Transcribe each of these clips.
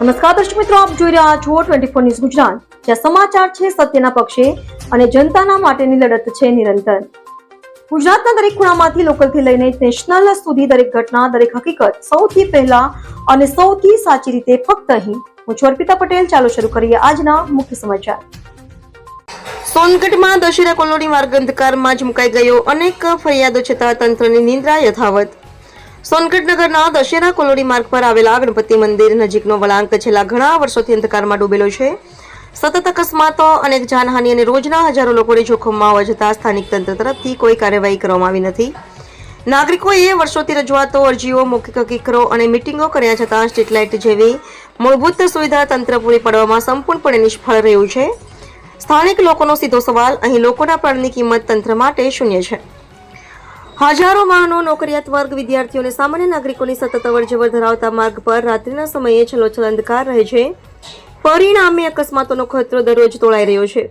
નમસ્કાર દર્શક મિત્રો, આપ જોઈ રહ્યા છો ટ્વેન્ટી ફોર ન્યૂઝ ગુજરાત. જ્યાં સમાચાર છે સત્યના પક્ષે અને જનતાના માટેની લડત છે નિરંતર. ગુજરાતના દરેક ખૂણામાંથી લોકલથી લઈને નેશનલ સુધી દરેક ઘટના, દરેક હકીકત સૌથી પહેલા અને સૌથી સાચી રીતે ફક્ત અહીં. હું છું અર્પિતા પટેલ. ચાલો શરૂ કરીએ આજના મુખ્ય સમાચાર. સોનગઢમાં દશેરા કોલોની માર્ગ અંધકારમાં જ મુકાઈ ગયો. અનેક ફરિયાદો છતાં તંત્રની નિંદ્રા યથાવત. સોનગઢ નગરના દશેરા કોલોની માર્ગ પર આવેલા ગણપતિ મંદિર નજીકનો વળાંક છેલ્લા ઘણા વર્ષોથી અંધકારમાં ડૂબેલો છે. સતત અકસ્માતો, અનેક જાનહાનિ અને રોજના હજારો લોકોને જોખમમાં આવવા છતાં સ્થાનિક તંત્ર તરફથી કોઈ કાર્યવાહી કરવામાં આવી નથી. નાગરિકોએ વર્ષોથી રજૂઆતો અરજીઓ, મૌખિક હકીકરો અને મિટિંગો કર્યા છતાં સ્ટ્રીટ લાઇટ જેવી મૂળભૂત સુવિધા તંત્ર પૂરી પાડવામાં સંપૂર્ણપણે નિષ્ફળ રહ્યું છે. સ્થાનિક લોકોનો સીધો સવાલ, અહીં લોકોના પ્રાણની કિંમત તંત્ર માટે શૂન્ય છે. હજારો વાહનો, નોકરિયાત વર્ગ વિદ્યાર્થીઓ અને સામાન્ય નાગરિકોની સતત અવરજવર ધરાવતા માર્ગ પર રાત્રિના સમયે છલોછલ અંધકાર રહે છે. પરિણામે અકસ્માતોનો ખતરો દરરોજ તોળાઈ રહ્યો છે.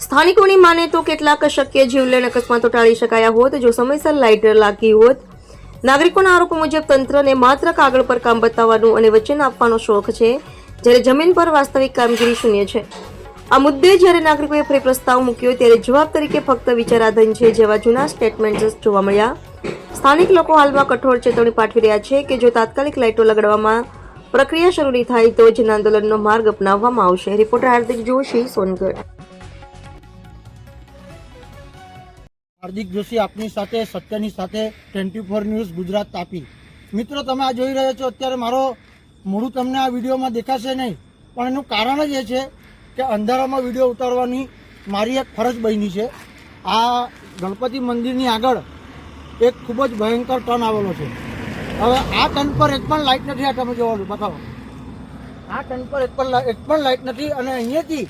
સ્થાનિકોની માને તો કેટલાક શક્ય જીવલેણ અકસ્માતો ટાળી શકાયા હોત, જો સમયસર લાઇટ લાગી હોત. નાગરિકોના આરોપો મુજબ તંત્રને માત્ર કાગળ પર કામ બતાવવાનું અને વચન આપવાનો શોખ છે, જ્યારે જમીન પર વાસ્તવિક કામગીરી શૂન્ય છે. આ મુદ્દે જ્યારે નાગરિકોએ ફરી પ્રસ્તાવ મૂક્યો ત્યારે જવાબ તરીકે ફક્ત વિચારાધીન છે જેવા જૂના સ્ટેટમેન્ટ્સ જોવા મળ્યા. સ્થાનિક લોકો હાલમાં કઠોર ચેતવણી પાઠવી રહ્યા છે કે જો તાત્કાલિક લાઇટો લગાડવામાં પ્રક્રિયા શરૂ નહીં થાય તો જન આંદોલનનો માર્ગ અપનાવવામાં આવશે. રિપોર્ટર હાર્દિક જોશી, સોનગઢ. હાર્દિક જોશી આપની સાથે, સત્યની સાથે twenty four news Gujarat Tapi. મિત્રો, તમે આ જોઈ રહ્યા છો, અત્યારે મારો, મોડું તમને આ વિડીયોમાં દેખાશે નહીં, પણ એનું કારણ જ એ છે કે અંધારામાં વીડિયો ઉતારવાની મારી એક ફરજ બની છે. આ ગણપતિ મંદિરની આગળ એક ખૂબ જ ભયંકર ટર્ન આવેલો છે. હવે આ ટર્ન પર એક પણ લાઇટ નથી, આ તમે જોવાનું, બતાવો. આ ટર્ન પર એક પણ એક પણ લાઇટ નથી અને અહીંયાથી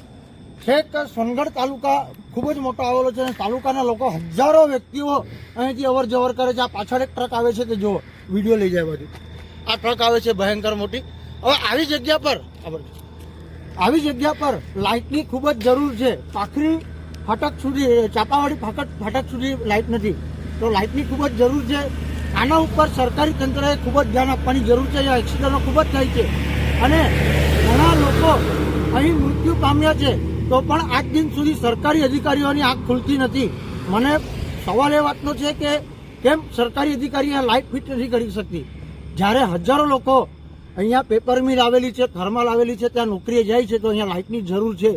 છેક સોનગઢ તાલુકા ખૂબ જ મોટો આવેલો છે અને તાલુકાના લોકો હજારો વ્યક્તિઓ અહીંથી અવર જવર કરે છે. આ પાછળ એક ટ્રક આવે છે તે જુઓ વીડિયો લઈ જાય બધું. આ ટ્રક આવે છે ભયંકર મોટી. હવે આવી જગ્યા પર બાજુ. આવી જગ્યા પર લાઇટની ખૂબ જ જરૂર છે. પાખરી ફાટક સુધી, ચાપાવાડી ફાટક ફાટક સુધી લાઇટ નથી. તો લાઇટની ખૂબ જ જરૂર છે. આના ઉપર સરકારી તંત્રએ ખૂબ જ ધ્યાન આપવાની જરૂર છે. અહીંયા એક્સિડન્ટો ખૂબ જ થાય છે. અને ઘણા લોકો અહીં મૃત્યુ પામ્યા છે. તો પણ આજ દિન સુધી સરકારી અધિકારીઓની આંખ ખુલતી નથી. મને સવાલ એ વાતનો છે કે કેમ સરકારી અધિકારી આ લાઇટ ફિટ નથી કરી શકતી? જ્યારે હજારો લોકો અહીંયા પેપર મિલ આવેલી છે થર્મલ આવેલી છે, ત્યાં નોકરીએ જાય છે, તો અહીંયા લાઇટની જરૂર છે.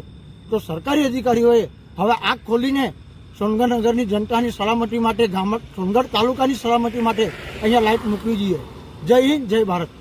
તો સરકારી અધિકારીઓએ હવે આંખ ખોલીને સોનગઢનગરની જનતાની સલામતી માટે ગામ સોનગઢ તાલુકાની સલામતી માટે અહીંયા લાઇટ મૂકવી જોઈએ. જય હિન્દ, જય ભારત.